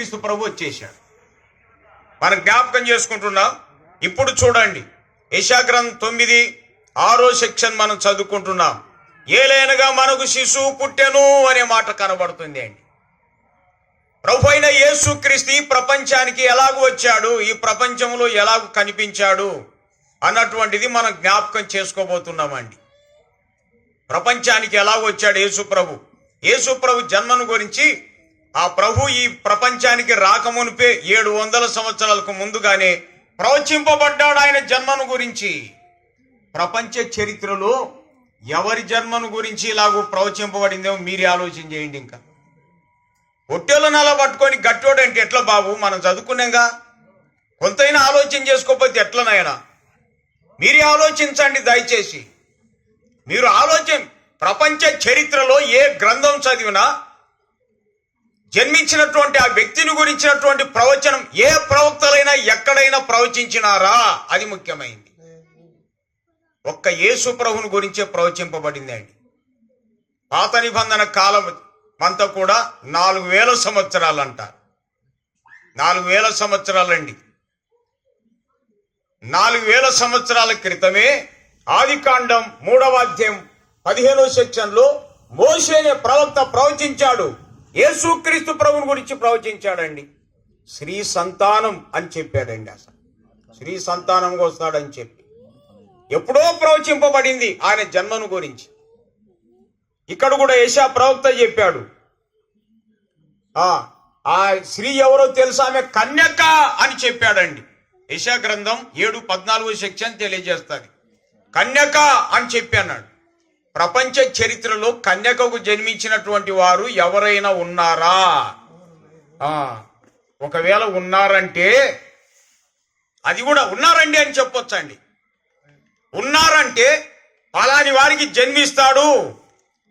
యేసుక్రీస్తు ప్రభు వచ్చేసాడు మనం జ్ఞాపకం చేసుకుంటున్నాం. ఇప్పుడు చూడండి. యశాగ్రంథం తొమ్మిది ఆరో సెక్షన్ మనం చదువుకుంటున్నాం. ఏలైనగా మనకు శిశువు పుట్టెను అనే మాట కనబడుతుంది అండి. ప్రభు అయిన యేసుక్రీస్తు ఈ ప్రపంచానికి ఎలాగూ వచ్చాడు? ఈ ప్రపంచంలో ఎలాగూ కనిపించాడు? అన్నటువంటిది మనం జ్ఞాపకం చేసుకోబోతున్నామండి ప్రపంచానికి ఎలాగ వచ్చాడు యేసు ప్రభు యేసు ప్రభు జన్మను గురించి ఆ ప్రభు ఈ ప్రపంచానికి రాకమునిపే ఏడు వందల సంవత్సరాలకు ముందుగానే ప్రవచింపబడ్డాడు ఆయన జన్మను గురించి. ప్రపంచ చరిత్రలో ఎవరి జన్మను గురించి ఇలాగూ ప్రవచింపబడిందేమో మీరే ఆలోచన చేయండి ఇంకా. పొట్టేలు నల పట్టుకొని గట్టోడు అంటే ఎట్లా బాబు? మనం చదువుకున్నాగా. కొంతైనా ఆలోచన చేసుకోకపోతే ఎట్లనైనా మీరే ఆలోచించండి దయచేసి. మీరు ఆలోచన ప్రపంచ చరిత్రలో ఏ గ్రంథం చదివినా జన్మించినటువంటి ఆ వ్యక్తిని గురించినటువంటి ప్రవచనం ఏ ప్రవక్తలైనా ఎక్కడైనా ప్రవచించినారా? అది ముఖ్యమైంది. ఒక్క యేసు ప్రభుని గురించే ప్రవచింపబడింది అండి పాత నిబంధన కాలం అంతా కూడా నాలుగు వేల సంవత్సరాలు అంటారు నాలుగు వేల సంవత్సరాలండి. నాలుగు వేల సంవత్సరాల క్రితమే ఆదికాండం మూడవ అధ్యాయం పదిహేనో సెక్షన్లో మోషే అనే ప్రవక్త ప్రవచించాడు. యేసుక్రీస్తు ప్రభుని గురించి ప్రవచించాడండి. శ్రీ సంతానం అని చెప్పాడండి అసలు. శ్రీ సంతానంగా వస్తాడని చెప్పి. ఎప్పుడో ప్రవచింపబడింది ఆయన జన్మను గురించి. ఇక్కడ కూడా యశా ప్రవక్త చెప్పాడు. ఆ ఆ స్త్రీ ఎవరో తెలుసా? ఆమె కన్యక అని చెప్పాడండి. యశా గ్రంథం ఏడు పద్నాలుగో సెక్షన్ తెలియజేస్తుంది. కన్యక అని చెప్పి అన్నాడు. ప్రపంచ చరిత్రలో కన్యకకు జన్మించినటువంటి వారు ఎవరైనా ఉన్నారా? ఒకవేళ ఉన్నారంటే అది కూడా ఉన్నారండి అని చెప్పొచ్చండి. ఉన్నారంటే అలాని వారికి జన్మిస్తాడు.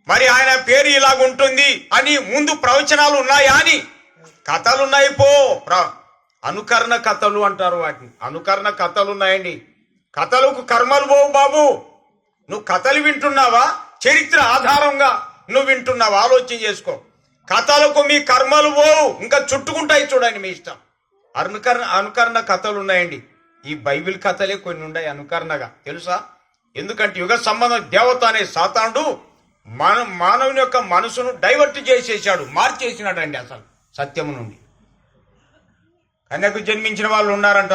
మరి ఆయన పేరు ఇలాగుంటుంది అని ముందు ప్రవచనాలు ఉన్నాయా అని? కథలు ఉన్నాయి పో. ప్ర- అనుకరణ కథలు అంటారు వాటిని. అనుకరణ కథలు ఉన్నాయండి కథలకు కర్మలు పోవు బాబు. నువ్వు కథలు వింటున్నావా? చరిత్ర ఆధారంగా నువ్వు వింటున్నావా? ఆలోచన చేసుకో. కథలకు మీ కర్మలు పోవు. ఇంకా చుట్టుకుంటాయి చూడండి మీ ఇష్టం. అనుకరణ అనుకరణ కథలు ఉన్నాయండి. ఈ బైబిల్ కథలే కొన్ని ఉన్నాయి అనుకరణగా. తెలుసా? ఎందుకంటే యుగ సంబంధం దేవత అనే సాతానుడు మన మానవుని యొక్క మనసును డైవర్ట్ చేసేసాడు మార్చేసినాడు అండి అసలు సత్యము నుండి. కన్యకు జన్మించిన వాళ్ళు ఉన్నారంట.